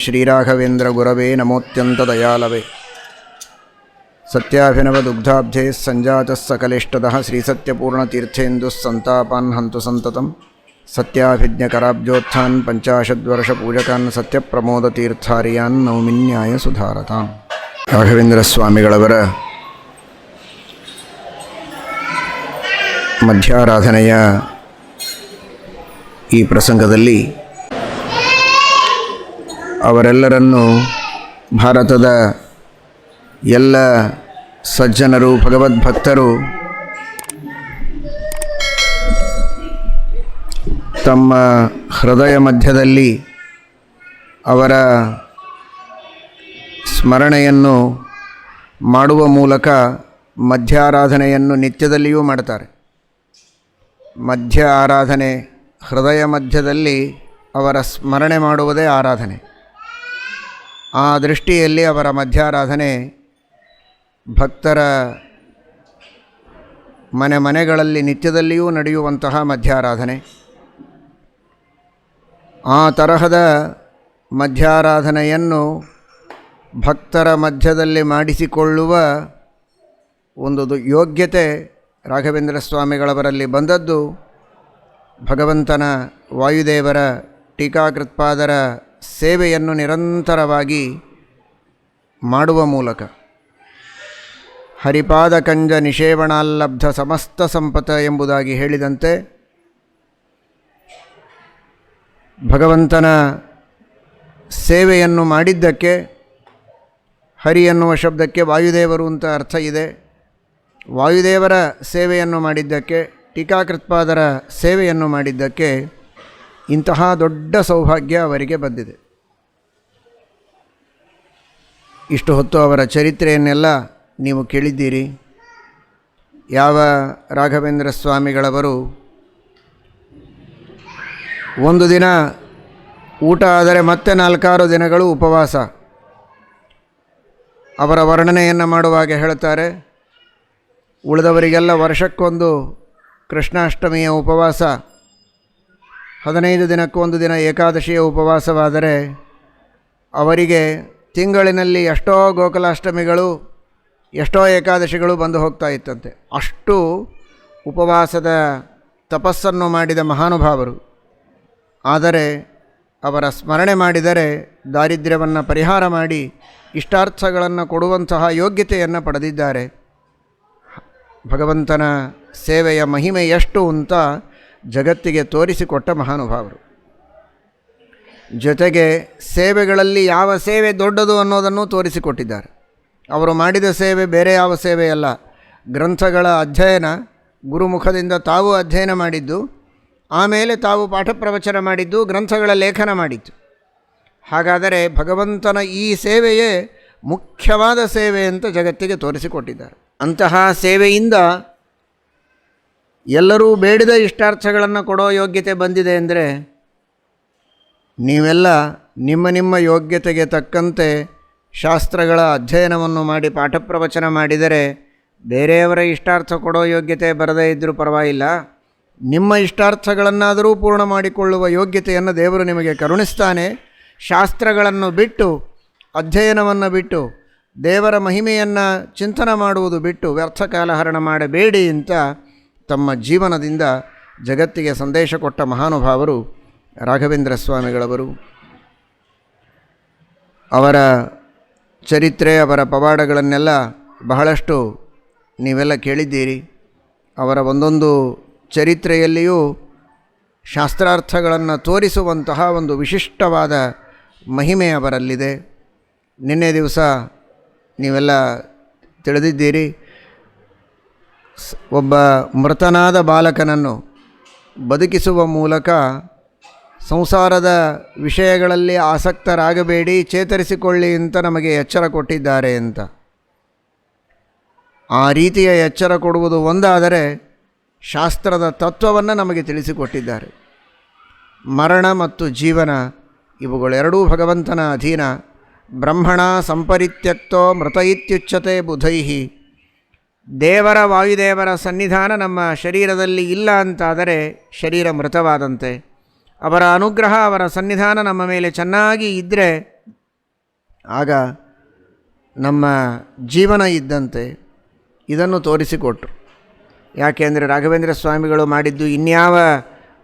ಶ್ರೀರಾಘವೇಂದ್ರ ಗುರವೇ ನಮೋತ್ಯಂತ ದಯಾಲವೇ. ಸತ್ಯಾಭಿನವ ದುಗ್ಧಾಬ್ಧೇ ಸಂಜಾತ ಸಕಲಿಷ್ಟದಃ ಶ್ರೀಸತ್ಯಪೂರ್ಣತೀರ್ಥೇಂದು ಸಂತಾಪಾನ್ ಹಂತು ಸಂತತಂ. ಸತ್ಯಾಭಿಜ್ಞಕರಾಬ್ಜೋತ್ಥಾನ್ ಪಂಚಾಶದ್ವರ್ಷ ಪೂಜಕಾನ್ ಸತ್ಯಪ್ರಮೋದತೀರ್ಥಾರ್ಯಾನ್ ನೌಮಿನ್ಯಾಯ ಸುಧಾರತಾಂ. ರಾಘವೇಂದ್ರ ಸ್ವಾಮಿಗಳವರ ಮಧ್ಯಾರಾಧನೆಯ ಈ ಪ್ರಸಂಗದಲ್ಲಿ ಅವರೆಲ್ಲರನ್ನೂ ಭಾರತದ ಎಲ್ಲ ಸಜ್ಜನರು, ಭಗವದ್ಭಕ್ತರು ತಮ್ಮ ಹೃದಯ ಮಧ್ಯದಲ್ಲಿ ಅವರ ಸ್ಮರಣೆಯನ್ನು ಮಾಡುವ ಮೂಲಕ ಮಧ್ಯ ಆರಾಧನೆಯನ್ನು ನಿತ್ಯದಲ್ಲಿಯೂ ಮಾಡ್ತಾರೆ. ಮಧ್ಯ ಆರಾಧನೆ ಹೃದಯ ಮಧ್ಯದಲ್ಲಿ ಅವರ ಸ್ಮರಣೆ ಮಾಡುವುದೇ ಆರಾಧನೆ. ಆ ದೃಷ್ಟಿಯಲ್ಲಿ ಅವರ ಮಧ್ಯಾರಾಧನೆ ಭಕ್ತರ ಮನೆ ಮನೆಗಳಲ್ಲಿ ನಿತ್ಯದಲ್ಲಿಯೂ ನಡೆಯುವಂತಹ ಮಧ್ಯಾರಾಧನೆ. ಆ ತರಹದ ಮಧ್ಯಾರಾಧನೆಯನ್ನು ಭಕ್ತರ ಮಧ್ಯದಲ್ಲಿ ಮಾಡಿಸಿಕೊಳ್ಳುವ ಒಂದು ಯೋಗ್ಯತೆ ರಾಘವೇಂದ್ರ ಸ್ವಾಮಿಗಳವರಲ್ಲಿ ಬಂದದ್ದು ಭಗವಂತನ ವಾಯುದೇವರ ಟೀಕಾಕೃತ್ಪಾದರ ಸೇವೆಯನ್ನು ನಿರಂತರವಾಗಿ ಮಾಡುವ ಮೂಲಕ. ಹರಿಪಾದ ಕಂಜ ನಿಷೇವಣಾಲ್ಲಬ್ಧ ಸಮಸ್ತ ಸಂಪತ ಎಂಬುದಾಗಿ ಹೇಳಿದಂತೆ ಭಗವಂತನ ಸೇವೆಯನ್ನು ಮಾಡಿದ್ದಕ್ಕೆ, ಹರಿ ಎನ್ನುವ ಶಬ್ದಕ್ಕೆ ವಾಯುದೇವರು ಅಂತ ಅರ್ಥ ಇದೆ. ವಾಯುದೇವರ ಸೇವೆಯನ್ನು ಮಾಡಿದ್ದಕ್ಕೆ, ಟೀಕಾಕೃತ್ಪಾದರ ಸೇವೆಯನ್ನು ಮಾಡಿದ್ದಕ್ಕೆ ಇಂತಹ ದೊಡ್ಡ ಸೌಭಾಗ್ಯ ಅವರಿಗೆ ಬಂದಿದೆ. ಇಷ್ಟು ಹೊತ್ತು ಅವರ ಚರಿತ್ರೆಯನ್ನೆಲ್ಲ ನೀವು ಕೇಳಿದ್ದೀರಿ. ಯಾವ ರಾಘವೇಂದ್ರ ಸ್ವಾಮಿಗಳವರು ಒಂದು ದಿನ ಊಟ ಆದರೆ ಮತ್ತೆ ನಾಲ್ಕಾರು ದಿನಗಳು ಉಪವಾಸ. ಅವರ ವರ್ಣನೆಯನ್ನು ಮಾಡುವಾಗ ಹೇಳ್ತಾರೆ. ಉಳಿದವರಿಗೆಲ್ಲ ವರ್ಷಕ್ಕೊಂದು ಕೃಷ್ಣಾಷ್ಟಮಿಯ ಉಪವಾಸ. ಹದಿನೈದು ದಿನಕ್ಕೊಂದು ದಿನ ಏಕಾದಶಿಯ ಉಪವಾಸವಾದರೆ ಅವರಿಗೆ ತಿಂಗಳಿನಲ್ಲಿ ಎಷ್ಟೋ ಗೋಕುಲಾಷ್ಟಮಿಗಳು, ಎಷ್ಟೋ ಏಕಾದಶಿಗಳು ಬಂದು ಹೋಗ್ತಾ ಇತ್ತಂತೆ. ಅಷ್ಟು ಉಪವಾಸದ ತಪಸ್ಸನ್ನು ಮಾಡಿದ ಮಹಾನುಭಾವರು. ಆದರೆ ಅವರ ಸ್ಮರಣೆ ಮಾಡಿದರೆ ದಾರಿದ್ರ್ಯವನ್ನು ಪರಿಹಾರ ಮಾಡಿ ಇಷ್ಟಾರ್ಥಗಳನ್ನು ಕೊಡುವಂತಹ ಯೋಗ್ಯತೆಯನ್ನು ಪಡೆದಿದ್ದಾರೆ. ಭಗವಂತನ ಸೇವೆಯ ಮಹಿಮೆ ಎಷ್ಟು ಅಂತ ಜಗತ್ತಿಗೆ ತೋರಿಸಿಕೊಟ್ಟ ಮಹಾನುಭಾವರು. ಜೊತೆಗೆ ಸೇವೆಗಳಲ್ಲಿ ಯಾವ ಸೇವೆ ದೊಡ್ಡದು ಅನ್ನೋದನ್ನು ತೋರಿಸಿಕೊಟ್ಟಿದ್ದಾರೆ. ಅವರು ಮಾಡಿದ ಸೇವೆ ಬೇರೆ ಯಾವ ಸೇವೆಯಲ್ಲ. ಗ್ರಂಥಗಳ ಅಧ್ಯಯನ, ಗುರುಮುಖದಿಂದ ತಾವು ಅಧ್ಯಯನ ಮಾಡಿದ್ದು, ಆಮೇಲೆ ತಾವು ಪಾಠ ಪ್ರವಚನ ಮಾಡಿದ್ದು, ಗ್ರಂಥಗಳ ಲೇಖನ ಮಾಡಿದ್ದು. ಹಾಗಾದರೆ ಭಗವಂತನ ಈ ಸೇವೆಯೇ ಮುಖ್ಯವಾದ ಸೇವೆ ಅಂತ ಜಗತ್ತಿಗೆ ತೋರಿಸಿಕೊಟ್ಟಿದ್ದಾರೆ. ಅಂತಹ ಸೇವೆಯಿಂದ ಎಲ್ಲರೂ ಬೇಡಿದ ಇಷ್ಟಾರ್ಥಗಳನ್ನು ಕೊಡೋ ಯೋಗ್ಯತೆ ಬಂದಿದೆ ಅಂದರೆ ನೀವೆಲ್ಲ ನಿಮ್ಮ ನಿಮ್ಮ ಯೋಗ್ಯತೆಗೆ ತಕ್ಕಂತೆ ಶಾಸ್ತ್ರಗಳ ಅಧ್ಯಯನವನ್ನು ಮಾಡಿ ಪಾಠ ಪ್ರವಚನ ಮಾಡಿದರೆ ಬೇರೆಯವರ ಇಷ್ಟಾರ್ಥ ಕೊಡೋ ಯೋಗ್ಯತೆ ಬರದೇ ಇದ್ದರೂ ಪರವಾಗಿಲ್ಲ. ನಿಮ್ಮ ಇಷ್ಟಾರ್ಥಗಳನ್ನಾದರೂ ಪೂರ್ಣ ಮಾಡಿಕೊಳ್ಳುವ ಯೋಗ್ಯತೆಯನ್ನು ದೇವರು ನಿಮಗೆ ಕರುಣಿಸ್ತಾನೆ. ಶಾಸ್ತ್ರಗಳನ್ನು ಬಿಟ್ಟು, ಅಧ್ಯಯನವನ್ನು ಬಿಟ್ಟು, ದೇವರ ಮಹಿಮೆಯನ್ನು ಚಿಂತನೆ ಮಾಡುವುದು ಬಿಟ್ಟು ವ್ಯರ್ಥ ಕಾಲಹರಣ ಮಾಡಬೇಡಿ ಅಂತ ತಮ್ಮ ಜೀವನದಿಂದ ಜಗತ್ತಿಗೆ ಸಂದೇಶ ಕೊಟ್ಟ ಮಹಾನುಭಾವರು ರಾಘವೇಂದ್ರ ಸ್ವಾಮಿಗಳವರು. ಅವರ ಚರಿತ್ರೆ, ಅವರ ಪವಾಡಗಳನ್ನೆಲ್ಲ ಬಹಳಷ್ಟು ನೀವೆಲ್ಲ ಕೇಳಿದ್ದೀರಿ. ಅವರ ಒಂದೊಂದು ಚರಿತ್ರೆಯಲ್ಲಿಯೂ ಶಾಸ್ತ್ರಾರ್ಥಗಳನ್ನು ತೋರಿಸುವಂತಹ ಒಂದು ವಿಶಿಷ್ಟವಾದ ಮಹಿಮೆ ಅವರಲ್ಲಿದೆ. ನಿನ್ನೆ ದಿವಸ ನೀವೆಲ್ಲ ತಿಳಿದಿದ್ದೀರಿ. ಒಬ್ಬ ಮೃತನಾದ ಬಾಲಕನನ್ನು ಬದುಕಿಸುವ ಮೂಲಕ ಸಂಸಾರದ ವಿಷಯಗಳಲ್ಲಿ ಆಸಕ್ತರಾಗಬೇಡಿ, ಚೇತರಿಸಿಕೊಳ್ಳಿ ಅಂತ ನಮಗೆ ಎಚ್ಚರ ಕೊಟ್ಟಿದ್ದಾರೆ ಅಂತ. ಆ ರೀತಿಯ ಎಚ್ಚರ ಕೊಡುವುದು ಒಂದಾದರೆ ಶಾಸ್ತ್ರದ ತತ್ವವನ್ನು ನಮಗೆ ತಿಳಿಸಿಕೊಟ್ಟಿದ್ದಾರೆ. ಮರಣ ಮತ್ತು ಜೀವನ ಇವುಗಳೆರಡೂ ಭಗವಂತನ ಅಧೀನ. ಬ್ರಹ್ಮಣ ಸಂಪರಿತ್ಯಕ್ತೋ ಮೃತ ಇತ್ಯುಚ್ಯತೆ ಬುಧೈಹಿ. ದೇವರ ವಾಯುದೇವರ ಸನ್ನಿಧಾನ ನಮ್ಮ ಶರೀರದಲ್ಲಿ ಇಲ್ಲ ಅಂತಾದರೆ ಶರೀರ ಮೃತವಾದಂತೆ. ಅವರ ಅನುಗ್ರಹ ಅವರ ಸನ್ನಿಧಾನ ನಮ್ಮ ಮೇಲೆ ಚೆನ್ನಾಗಿ ಇದ್ದರೆ ಆಗ ನಮ್ಮ ಜೀವನ ಇದ್ದಂತೆ ಇದನ್ನು ತೋರಿಸಿಕೊಟ್ರು ಯಾಕೆಂದರೆ ರಾಘವೇಂದ್ರ ಸ್ವಾಮಿಗಳು ಮಾಡಿದ್ದು ಇನ್ಯಾವ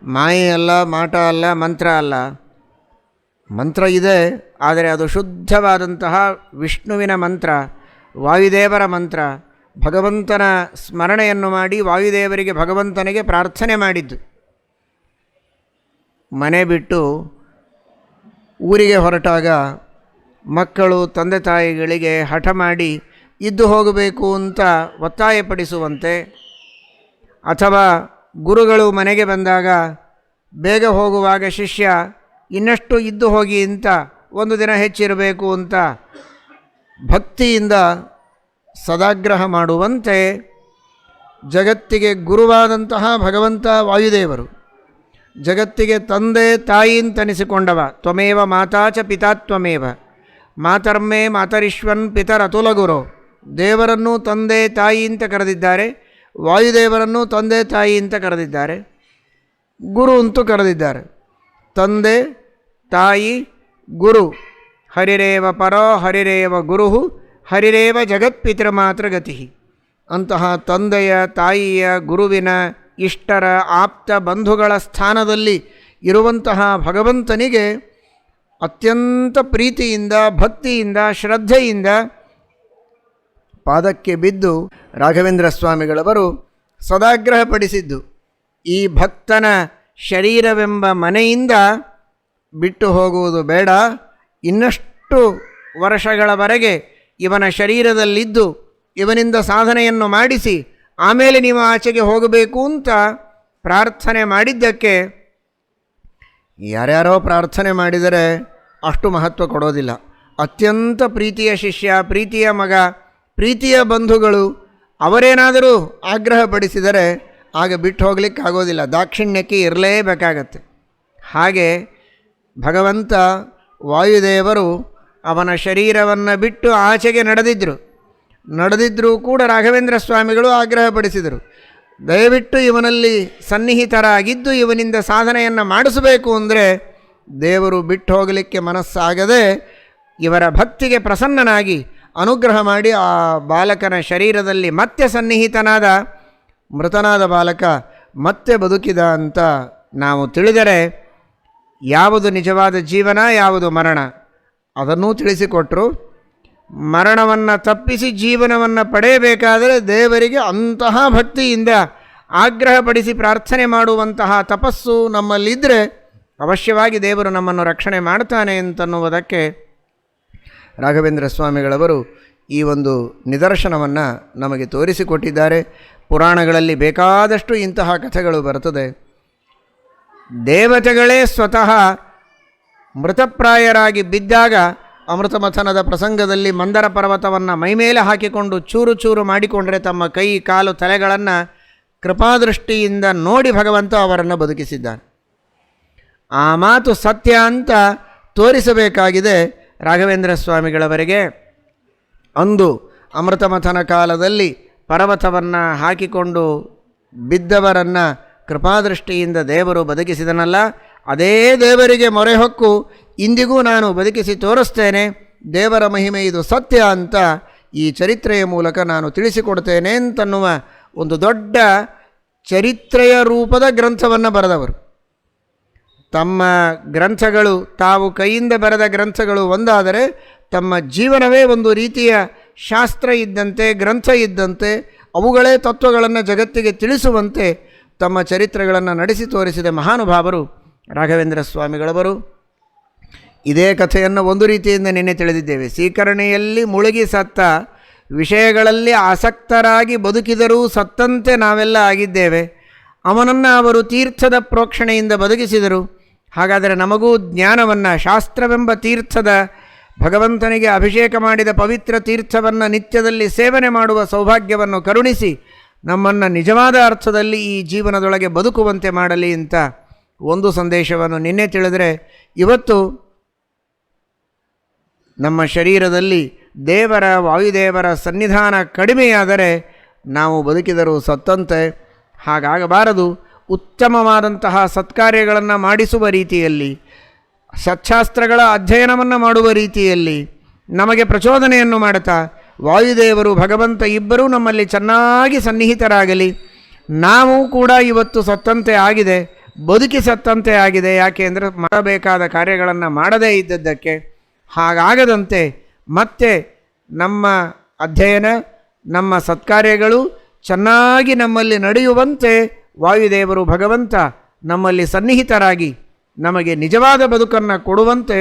ಮಾಯೆ ಅಲ್ಲ, ಮಾಟ ಅಲ್ಲ, ಮಂತ್ರ ಅಲ್ಲ. ಮಂತ್ರ ಇದೆ, ಆದರೆ ಅದು ಶುದ್ಧವಾದಂತಹ ವಿಷ್ಣುವಿನ ಮಂತ್ರ, ವಾಯುದೇವರ ಮಂತ್ರ ಭಗವಂತನ ಸ್ಮರಣೆಯನ್ನು ಮಾಡಿ ವಾಯುದೇವರಿಗೆ ಭಗವಂತನಿಗೆ ಪ್ರಾರ್ಥನೆ ಮಾಡಿದ್ದು. ಮನೆ ಬಿಟ್ಟು ಊರಿಗೆ ಹೊರಟಾಗ ಮಕ್ಕಳು, ತಂದೆ ತಾಯಿಗಳಿಗೆ ಹಠ ಮಾಡಿ, ಇದ್ದು ಹೋಗಬೇಕು ಅಂತ ಒತ್ತಾಯಪಡಿಸುವಂತೆ ಅಥವಾ ಗುರುಗಳು ಮನೆಗೆ ಬಂದಾಗ ಬೇಗ ಹೋಗುವಾಗ ಶಿಷ್ಯ, ಇನ್ನಷ್ಟು ಇದ್ದು ಹೋಗಿ ಅಂತ ಒಂದು ದಿನ ಹೆಚ್ಚಿರಬೇಕು ಅಂತ ಭಕ್ತಿಯಿಂದ ಸದಾಗ್ರಹ ಮಾಡುವಂತೆ ಜಗತ್ತಿಗೆ ಗುರುವಾದಂತಹ ಭಗವಂತ ವಾಯುದೇವರು. ಜಗತ್ತಿಗೆ ತಂದೆ ತಾಯಿ ಅಂತನಿಸಿಕೊಂಡವ. ತ್ವಮೇವ ಮಾತಾಚ ಪಿತಾತ್ವಮೇವ ಮಾತರ್ಮೇ ಮಾತರಿಶ್ವನ್ ಪಿತರತುಲ ಗುರು ದೇವರನ್ನು ತಂದೆ ತಾಯಿ ಅಂತ ಕರೆದಿದ್ದಾರೆ. ವಾಯುದೇವರನ್ನು ತಂದೆ ತಾಯಿ ಅಂತ ಕರೆದಿದ್ದಾರೆ. ಗುರು ಅಂತೂ ಕರೆದಿದ್ದಾರೆ. ತಂದೆ, ತಾಯಿ, ಗುರು. ಹರಿರೇವ ಪರೋ ಹರಿರೇವ ಗುರು ಹರಿರೇವ ಜಗತ್ಪಿತರ ಮಾತ್ರ ಗತಿ ಅಂತಹ ತಂದೆಯ, ತಾಯಿಯ, ಗುರುವಿನ ಇಷ್ಟರ ಆಪ್ತ ಬಂಧುಗಳ ಸ್ಥಾನದಲ್ಲಿ ಇರುವಂತಹ ಭಗವಂತನಿಗೆ ಅತ್ಯಂತ ಪ್ರೀತಿಯಿಂದ, ಭಕ್ತಿಯಿಂದ, ಶ್ರದ್ಧೆಯಿಂದ ಪಾದಕ್ಕೆ ಬಿದ್ದು ರಾಘವೇಂದ್ರ ಸ್ವಾಮಿಗಳವರು ಸದಾಗ್ರಹಪಡಿಸಿದ್ದು, ಈ ಭಕ್ತನ ಶರೀರವೆಂಬ ಮನೆಯಿಂದ ಬಿಟ್ಟು ಹೋಗುವುದು ಬೇಡ. ಇನ್ನಷ್ಟು ವರ್ಷಗಳವರೆಗೆ ಇವನ ಶರೀರದಲ್ಲಿದ್ದು ಇವನಿಂದ ಸಾಧನೆಯನ್ನು ಮಾಡಿಸಿ, ಆಮೇಲೆ ನೀವು ಆಚೆಗೆ ಹೋಗಬೇಕು ಅಂತ ಪ್ರಾರ್ಥನೆ ಮಾಡಿದ್ದಕ್ಕೆ, ಯಾರ್ಯಾರೋ ಪ್ರಾರ್ಥನೆ ಮಾಡಿದರೆ ಅಷ್ಟು ಮಹತ್ವ ಕೊಡೋದಿಲ್ಲ. ಅತ್ಯಂತ ಪ್ರೀತಿಯ ಶಿಷ್ಯ, ಪ್ರೀತಿಯ ಮಗ, ಪ್ರೀತಿಯ ಬಂಧುಗಳು, ಅವರೇನಾದರೂ ಆಗ್ರಹಪಡಿಸಿದರೆ ಆಗ ಬಿಟ್ಟು ಹೋಗ್ಲಿಕ್ಕೆ ಆಗೋದಿಲ್ಲ. ದಾಕ್ಷಿಣ್ಯಕ್ಕೆ ಇರಲೇಬೇಕಾಗತ್ತೆ. ಹಾಗೆ ಭಗವಂತ ವಾಯುದೇವರು ಅವನ ಶರೀರವನ್ನು ಬಿಟ್ಟು ಆಚೆಗೆ ನಡೆದಿದ್ದರು ನಡೆದಿದ್ದರೂ ಕೂಡ ರಾಘವೇಂದ್ರ ಸ್ವಾಮಿಗಳು ಆಗ್ರಹಪಡಿಸಿದರು. ದಯವಿಟ್ಟು ಇವನಲ್ಲಿ ಸನ್ನಿಹಿತರಾಗಿದ್ದು ಇವನಿಂದ ಸಾಧನೆಯನ್ನು ಮಾಡಿಸಬೇಕು ಅಂದರೆ ದೇವರು ಬಿಟ್ಟು ಹೋಗಲಿಕ್ಕೆ ಮನಸ್ಸಾಗದೆ ಇವರ ಭಕ್ತಿಗೆ ಪ್ರಸನ್ನನಾಗಿ ಅನುಗ್ರಹ ಮಾಡಿ ಆ ಬಾಲಕನ ಶರೀರದಲ್ಲಿ ಮತ್ತೆ ಸನ್ನಿಹಿತನಾದ ಮೃತನಾದ ಬಾಲಕ ಮತ್ತೆ ಬದುಕಿದ ಅಂತ ನಾವು ತಿಳಿದರೆ, ಯಾವುದು ನಿಜವಾದ ಜೀವನ, ಯಾವುದು ಮರಣ? ಅದನ್ನೂ ತಿಳಿಸಿಕೊಟ್ಟರು ಮರಣವನ್ನು ತಪ್ಪಿಸಿ ಜೀವನವನ್ನು ಪಡೆಯಬೇಕಾದರೆ ದೇವರಿಗೆ ಅಂತಹ ಭಕ್ತಿಯಿಂದ ಆಗ್ರಹಪಡಿಸಿ ಪ್ರಾರ್ಥನೆ ಮಾಡುವಂತಹ ತಪಸ್ಸು ನಮ್ಮಲ್ಲಿದ್ದರೆ ಅವಶ್ಯವಾಗಿ ದೇವರು ನಮ್ಮನ್ನು ರಕ್ಷಣೆ ಮಾಡ್ತಾನೆ ಅಂತನ್ನುವುದಕ್ಕೆ ರಾಘವೇಂದ್ರ ಸ್ವಾಮಿಗಳವರು ಈ ಒಂದು ನಿದರ್ಶನವನ್ನು ನಮಗೆ ತೋರಿಸಿಕೊಟ್ಟಿದ್ದಾರೆ. ಪುರಾಣಗಳಲ್ಲಿ ಬೇಕಾದಷ್ಟು ಇಂತಹ ಕಥೆಗಳು ಬರುತ್ತದೆ ದೇವತೆಗಳೇ ಸ್ವತಃ ಮೃತಪ್ರಾಯರಾಗಿ ಬಿದ್ದಾಗ ಅಮೃತಮಥನದ ಪ್ರಸಂಗದಲ್ಲಿ ಮಂದರ ಪರ್ವತವನ್ನು ಮೈಮೇಲೆ ಹಾಕಿಕೊಂಡು ಚೂರು ಚೂರು ಮಾಡಿಕೊಂಡರೆ ತಮ್ಮ ಕೈ, ಕಾಲು, ತಲೆಗಳನ್ನು ಕೃಪಾದೃಷ್ಟಿಯಿಂದ ನೋಡಿ ಭಗವಂತ ಅವರನ್ನು ಬದುಕಿಸಿದ್ದಾನೆ. ಆ ಮಾತು ಸತ್ಯ ಅಂತ ತೋರಿಸಬೇಕಾಗಿದೆ ರಾಘವೇಂದ್ರ ಸ್ವಾಮಿಗಳವರಿಗೆ. ಅಂದು ಅಮೃತಮಥನ ಕಾಲದಲ್ಲಿ ಪರ್ವತವನ್ನು ಹಾಕಿಕೊಂಡು ಬಿದ್ದವರನ್ನು ಕೃಪಾದೃಷ್ಟಿಯಿಂದ ದೇವರು ಬದುಕಿಸಿದನಲ್ಲ ಅದೇ ದೇವರಿಗೆ ಮೊರೆ ಹೊಕ್ಕು ಇಂದಿಗೂ ನಾನು ಬದುಕಿಸಿ ತೋರಿಸ್ತೇನೆ. ದೇವರ ಮಹಿಮೆ ಇದು ಸತ್ಯ ಅಂತ ಈ ಚರಿತ್ರೆಯ ಮೂಲಕ ನಾನು ತಿಳಿಸಿಕೊಡ್ತೇನೆ ಅಂತನ್ನುವ ಒಂದು ದೊಡ್ಡ ಚರಿತ್ರೆಯ ರೂಪದ ಗ್ರಂಥವನ್ನು ಬರೆದವರು. ತಮ್ಮ ಗ್ರಂಥಗಳು ತಾವು ಕೈಯಿಂದ ಬರೆದ ಗ್ರಂಥಗಳು ಒಂದಾದರೆ ತಮ್ಮ ಜೀವನವೇ ಒಂದು ರೀತಿಯ ಶಾಸ್ತ್ರ ಇದ್ದಂತೆ, ಗ್ರಂಥ ಇದ್ದಂತೆ, ಅವುಗಳೇ ತತ್ವಗಳನ್ನು ಜಗತ್ತಿಗೆ ತಿಳಿಸುವಂತೆ ತಮ್ಮ ಚರಿತ್ರೆಗಳನ್ನು ನಡೆಸಿ ತೋರಿಸಿದ ಮಹಾನುಭಾವರು ರಾಘವೇಂದ್ರ ಸ್ವಾಮಿಗಳವರು ಇದೇ ಕಥೆಯನ್ನು ಒಂದು ರೀತಿಯಿಂದ ನಿನ್ನೆ ತಿಳಿದಿದ್ದೇವೆ. ಸೀಕರಣೆಯಲ್ಲಿ ಮುಳುಗಿ ಸತ್ತ ವಿಷಯಗಳಲ್ಲಿ ಆಸಕ್ತರಾಗಿ ಬದುಕಿದರೂ ಸತ್ತಂತೆ ನಾವೆಲ್ಲ ಆಗಿದ್ದೇವೆ. ಅವನನ್ನು ಅವರು ತೀರ್ಥದ ಪ್ರೋಕ್ಷಣೆಯಿಂದ ಬದುಕಿಸಿದರು. ಹಾಗಾದರೆ ನಮಗೂ ಜ್ಞಾನವನ್ನು, ಶಾಸ್ತ್ರವೆಂಬ ತೀರ್ಥದ ಭಗವಂತನಿಗೆ ಅಭಿಷೇಕ ಮಾಡಿದ ಪವಿತ್ರ ತೀರ್ಥವನ್ನು ನಿತ್ಯದಲ್ಲಿ ಸೇವನೆ ಮಾಡುವ ಸೌಭಾಗ್ಯವನ್ನು ಕರುಣಿಸಿ ನಮ್ಮನ್ನು ನಿಜವಾದ ಅರ್ಥದಲ್ಲಿ ಈ ಜೀವನದೊಳಗೆ ಬದುಕುವಂತೆ ಮಾಡಲಿ ಅಂತ ಒಂದು ಸಂದೇಶವನ್ನು ನಿನ್ನೆ ತಿಳಿದರೆ ಇವತ್ತು ನಮ್ಮ ಶರೀರದಲ್ಲಿ ದೇವರ, ವಾಯುದೇವರ ಸನ್ನಿಧಾನ ಕಡಿಮೆಯಾದರೆ ನಾವು ಬದುಕಿದರೂ ಸತ್ತಂತೆ, ಹಾಗಾಗಬಾರದು. ಉತ್ತಮವಾದಂತಹ ಸತ್ಕಾರ್ಯಗಳನ್ನು ಮಾಡಿಸುವ ರೀತಿಯಲ್ಲಿ, ಸತ್ಶಾಸ್ತ್ರಗಳ ಅಧ್ಯಯನವನ್ನು ಮಾಡುವ ರೀತಿಯಲ್ಲಿ ನಮಗೆ ಪ್ರಚೋದನೆಯನ್ನು ಮಾಡುತ್ತಾ ವಾಯುದೇವರು, ಭಗವಂತ ಇಬ್ಬರೂ ನಮ್ಮಲ್ಲಿ ಚೆನ್ನಾಗಿ ಸನ್ನಿಹಿತರಾಗಲಿ. ನಾವು ಕೂಡ ಇವತ್ತು ಸತ್ತಂತೆ ಆಗಿದೆ. ಬದುಕಿ ಸತ್ತಂತೆ ಆಗಿದೆ. ಯಾಕೆ ಅಂದರೆ ಮಾಡಬೇಕಾದ ಕಾರ್ಯಗಳನ್ನು ಮಾಡದೇ ಇದ್ದದ್ದಕ್ಕೆ ಹಾಗಾಗದಂತೆ ಮತ್ತೆ ನಮ್ಮ ಅಧ್ಯಯನ, ನಮ್ಮ ಸತ್ಕಾರ್ಯಗಳು ಚೆನ್ನಾಗಿ ನಮ್ಮಲ್ಲಿ ನಡೆಯುವಂತೆ ವಾಯುದೇವರು ಭಗವಂತ ನಮ್ಮಲ್ಲಿ ಸನ್ನಿಹಿತರಾಗಿ ನಮಗೆ ನಿಜವಾದ ಬದುಕನ್ನು ಕೊಡುವಂತೆ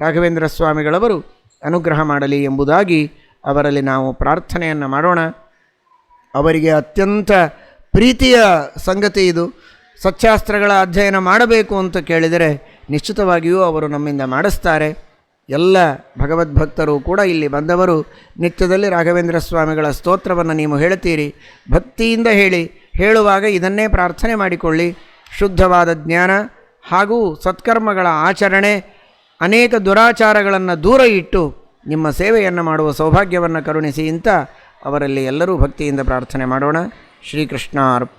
ರಾಘವೇಂದ್ರ ಸ್ವಾಮಿಗಳವರು ಅನುಗ್ರಹ ಮಾಡಲಿ ಎಂಬುದಾಗಿ ಅವರಲ್ಲಿ ನಾವು ಪ್ರಾರ್ಥನೆಯನ್ನು ಮಾಡೋಣ. ಅವರಿಗೆ ಅತ್ಯಂತ ಪ್ರೀತಿಯ ಸಂಗತಿ ಇದು. ಸತ್ಯಾಸ್ತ್ರಗಳ ಅಧ್ಯಯನ ಮಾಡಬೇಕು ಅಂತ ಕೇಳಿದರೆ ನಿಶ್ಚಿತವಾಗಿಯೂ ಅವರು ನಮ್ಮಿಂದ ಮಾಡಿಸ್ತಾರೆ. ಎಲ್ಲ ಭಗವದ್ಭಕ್ತರು ಕೂಡ ಇಲ್ಲಿ ಬಂದವರು, ನಿತ್ಯದಲ್ಲಿ ರಾಘವೇಂದ್ರ ಸ್ವಾಮಿಗಳ ಸ್ತೋತ್ರವನ್ನು ನೀವು ಹೇಳ್ತೀರಿ. ಭಕ್ತಿಯಿಂದ ಹೇಳಿ, ಹೇಳುವಾಗ ಇದನ್ನೇ ಪ್ರಾರ್ಥನೆ ಮಾಡಿಕೊಳ್ಳಿ. ಶುದ್ಧವಾದ ಜ್ಞಾನ ಹಾಗೂ ಸತ್ಕರ್ಮಗಳ ಆಚರಣೆ, ಅನೇಕ ದುರಾಚಾರಗಳನ್ನು ದೂರ ಇಟ್ಟು ನಿಮ್ಮ ಸೇವೆಯನ್ನು ಮಾಡುವ ಸೌಭಾಗ್ಯವನ್ನು ಕರುಣಿಸಿ ಇಂತ ಅವರಲ್ಲಿ ಎಲ್ಲರೂ ಭಕ್ತಿಯಿಂದ ಪ್ರಾರ್ಥನೆ ಮಾಡೋಣ. ಶ್ರೀಕೃಷ್ಣ ಅರ್ಪಣ